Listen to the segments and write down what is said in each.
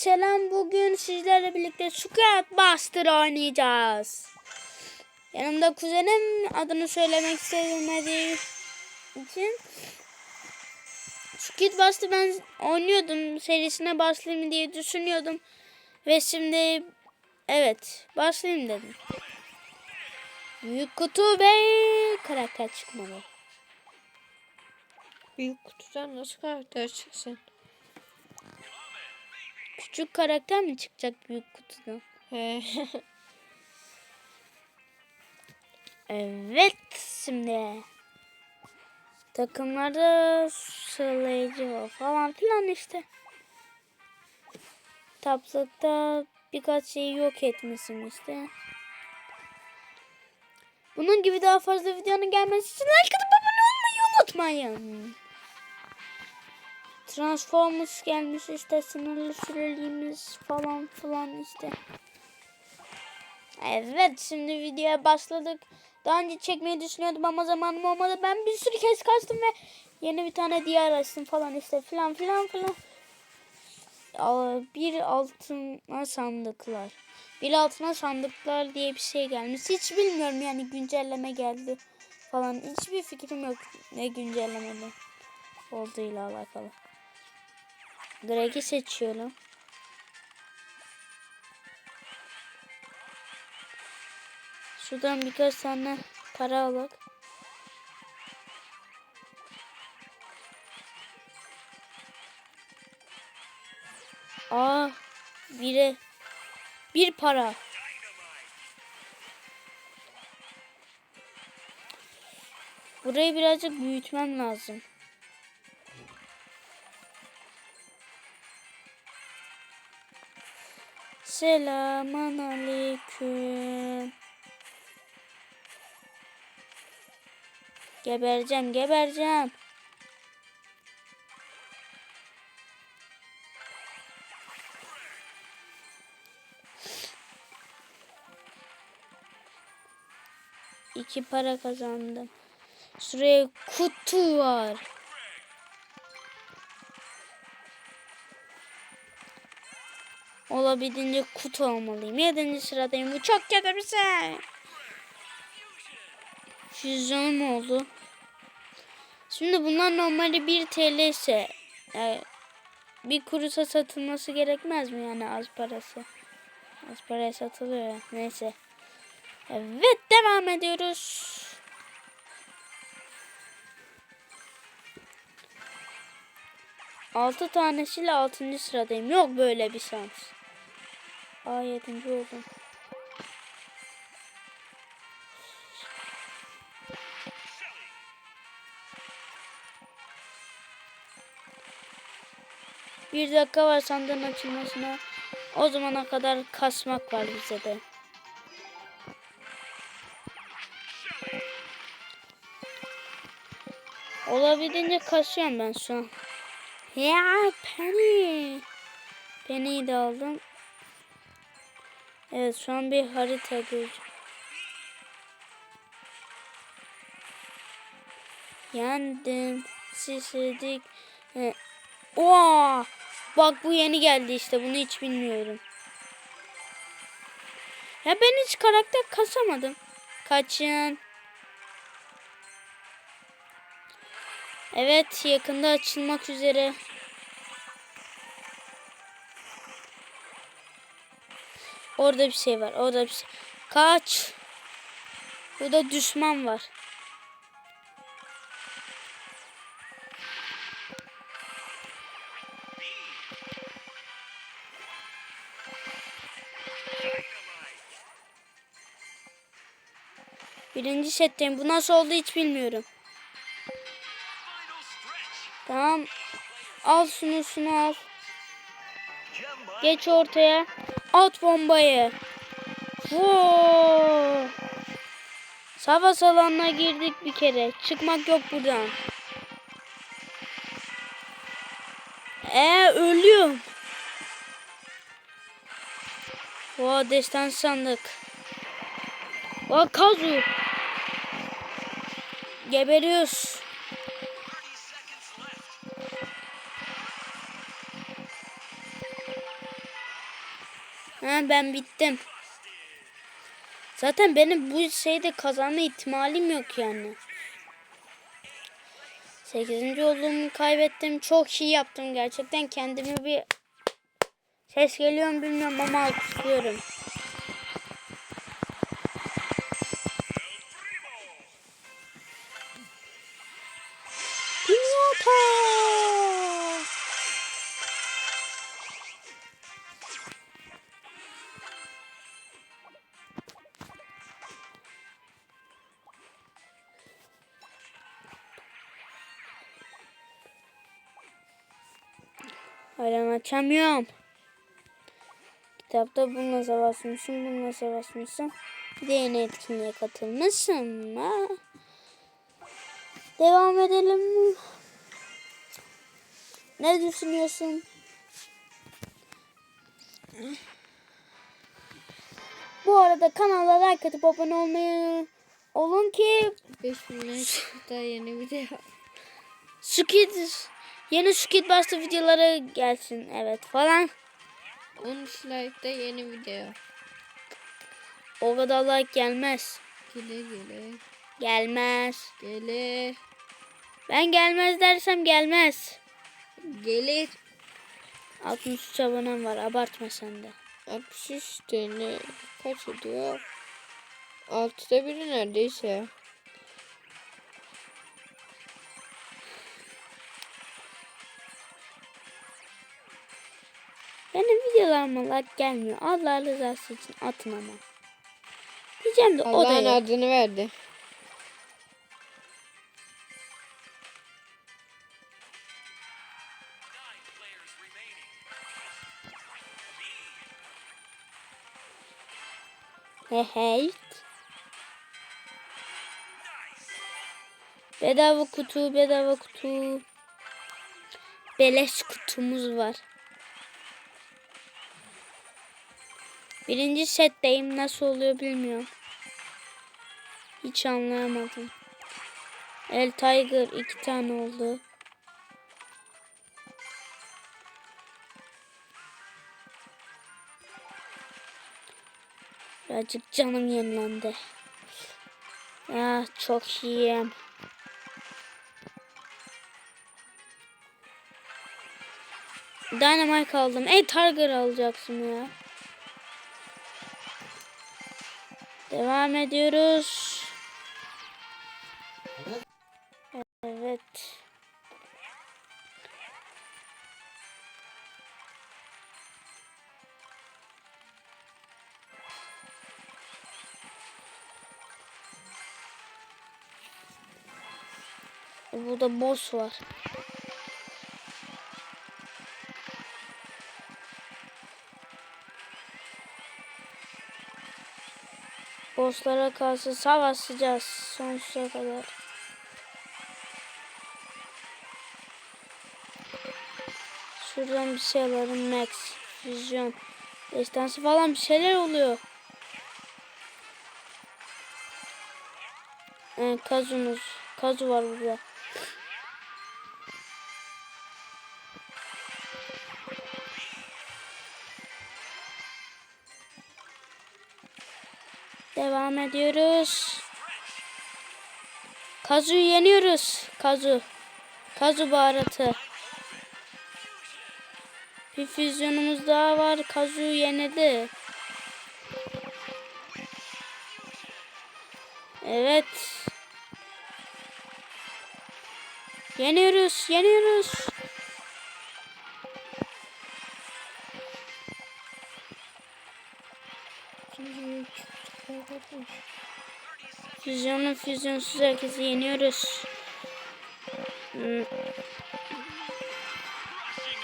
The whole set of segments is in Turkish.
selam. Bugün sizlerle birlikte Squad Buster oynayacağız. Yanımda kuzenim adını söylemek istemediği için Squid Buster ben oynuyordum. Serisine başlayayım diye düşünüyordum. Ve şimdi evet başlayayım dedim. Büyük kutu ve karakter çıkmalı. Büyük kutudan nasıl karakter çıksın? Küçük karakter mi çıkacak büyük kutudan? Evet şimdi takımlarda sıralayıcı var falan filan işte. Tapsıkta birkaç şeyi yok etmişim işte. Bunun gibi daha fazla videonun gelmesi için like atıp abone olmayı unutmayın. Transformers gelmiş işte sınırlı süreliğimiz falan filan işte. Evet şimdi videoya başladık. Daha önce çekmeyi düşünüyordum ama zamanım olmadı. Ben bir sürü kez kaçtım ve yeni bir tane diğer açtım falan işte filan filan filan. Bir altına sandıklar. Bir altına sandıklar diye bir şey gelmiş. Hiç bilmiyorum yani güncelleme geldi falan. Hiçbir fikrim yok ne güncellemeli olduğuyla alakalı. Drake'i seçiyorum. Şuradan birkaç tane para alak. Aa, bire bir para. Burayı birazcık büyütmem lazım. Selamun aleyküm. Gebereceğim, gebereceğim. İki para kazandım. Şuraya kutu var. Olabildiğince kutu almalıyım. Yedinci sıradayım. Bu çok kötü bir şey. Füzyonum oldu. Şimdi bunlar normalde 1 TL ise yani bir kuruşa satılması gerekmez mi yani az parası? Az paraya satılıyor. Neyse. Evet devam ediyoruz. Altı tanesiyle altıncı sıradayım. Yok böyle bir şans. Aa yedinci oldum. Bir dakika var sandığın açılmasına. O zamana kadar kasmak var bize de. Olabildiğince kasıyorum ben şu an. Ya Penny. Penny'yi de aldım. Evet şu an bir harita göreceğim. Yandım. Sisledik. Evet. Bak bu yeni geldi işte. Bunu hiç bilmiyorum. Ya ben hiç karakter kasamadım. Kaçın. Evet yakında açılmak üzere. Orada bir şey var. Orada bir şey. Kaç. Burada düşman var. Birinci setteyim. Bu nasıl oldu hiç bilmiyorum. Tamam. Al şunu şunu al. Geç ortaya. At bombayı. Voo. Savaş alanına girdik bir kere. Çıkmak yok buradan. Ee ölüyorum. Vaa destan sandık. Vaa kazu. Geberiyoruz. Ben bittim. Zaten benim bu şeyde kazanma ihtimalim yok yani. 8. olduğumu kaybettim. Çok iyi yaptım gerçekten. Kendimi bir ses geliyor mu bilmiyorum ama alkışlıyorum. Hala açamıyorum. Kitapta bununla savaşmışsın, bununla savaşmışsın. Bir de yeni etkinliğe katılmışsın. Ha? Devam edelim? Ne düşünüyorsun? Bu arada kanala like atıp abone olmayı olun ki 5000 çıktı yeni video. Squid yeni Squid Buster videoları gelsin evet falan. 13 like'da yeni video. O kadar like gelmez. Gelir gelir. Gelmez. Gelir. Ben gelmez dersem gelmez. Gelir. 63 abonem var abartma sen de. 63 tane kaç ediyor? Altıda biri neredeyse. Benim videolarıma like gelmiyor. Allah rızası için atın ama. Diyeceğim de o da Allah'ın adını verdi. He hey. Bedava kutu, bedava kutu. Beleş kutumuz var. Birinci setteyim. Nasıl oluyor bilmiyorum. Hiç anlayamadım. El Tiger iki tane oldu. Birazcık canım yenilendi. Ya çok iyiyim. Dynamite aldım. Ey Tiger alacaksın ya. Devam ediyoruz. Evet. Burada boss var. Bosslara karşı savaşacağız sonsuza kadar. Şuradan bir şey alalım Max, Vizyon, destansı falan bir şeyler oluyor. Ee, kazumuz, kazu var burada. Devam ediyoruz. Kazu'yu yeniyoruz. Kazu. Kazu baharatı. Bir füzyonumuz daha var. Kazu'yu yenedi. Evet. Yeniyoruz. Yeniyoruz. Füzyonun füzyonsuz herkesi yeniyoruz. Hmm.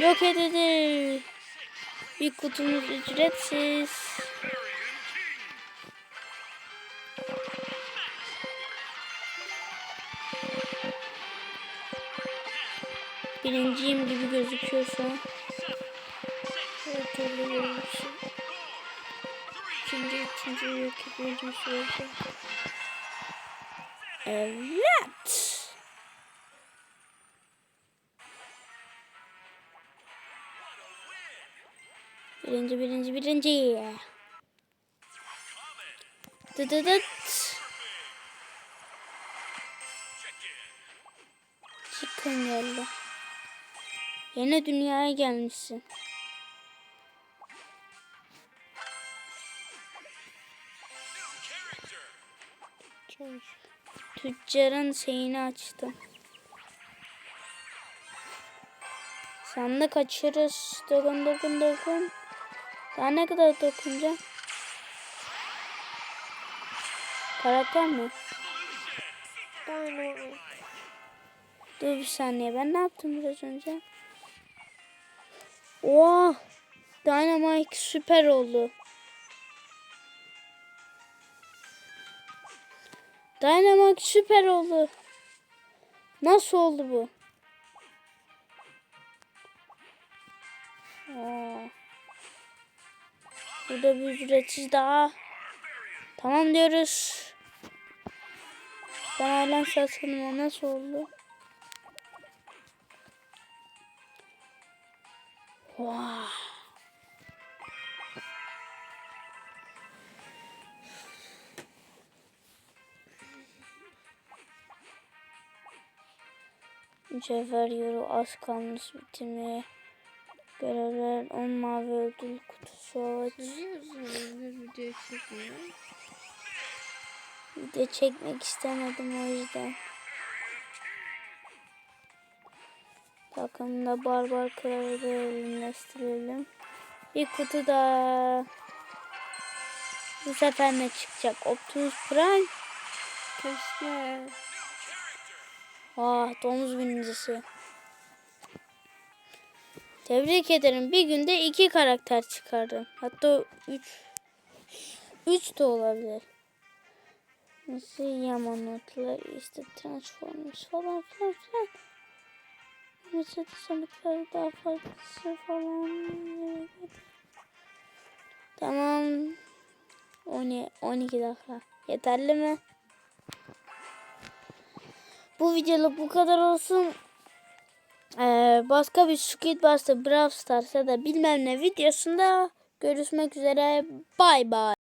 Yok edildi. Bir kutumuz ücretsiz. Birinciyim gibi gözüküyor şu an. Evet öyle görmüşüm. İkinci, rakip birincisi oldu. Evet. Birinci birinci birinci. Dıdıdıt. Chicken geldi. Yeni dünyaya gelmişsin. Tüccarın şeyini açtım. Sandık açırız. Dokun dokun dokun. Daha ne kadar dokunacağım? Karakter mi? Dynamite. Dur bir saniye. Ben ne yaptım biraz önce? Oha! Dynamite süper oldu. Dynamite süper oldu. Nasıl oldu bu? Aa. Burada bir üretici daha. Tamam diyoruz. Ben halen şaşkınım. O nasıl oldu? Vay. Mücevher yoru az kalmış bitirmeye. Görevler 10 mavi ödül kutusu aç. Video çekmiyor? Video çekmek istemedim o yüzden. Takımda barbar kralı da elimleştirelim. Bir kutu da. Bu sefer ne çıkacak? Optimus Prime. Keşke. Ah domuz birincisi. Tebrik ederim. Bir günde iki karakter çıkardım. Hatta üç. Üç de olabilir. Nasıl yamanotlar işte Transformers falan filan filan. Mesela sandıkları daha fazlası falan. Evet. Tamam. 12, 12 dakika. Yeterli mi? Bu videoluk bu kadar olsun. Ee, başka bir Squid Wars'ta Brawl Stars'a da bilmem ne videosunda görüşmek üzere. Bay bay.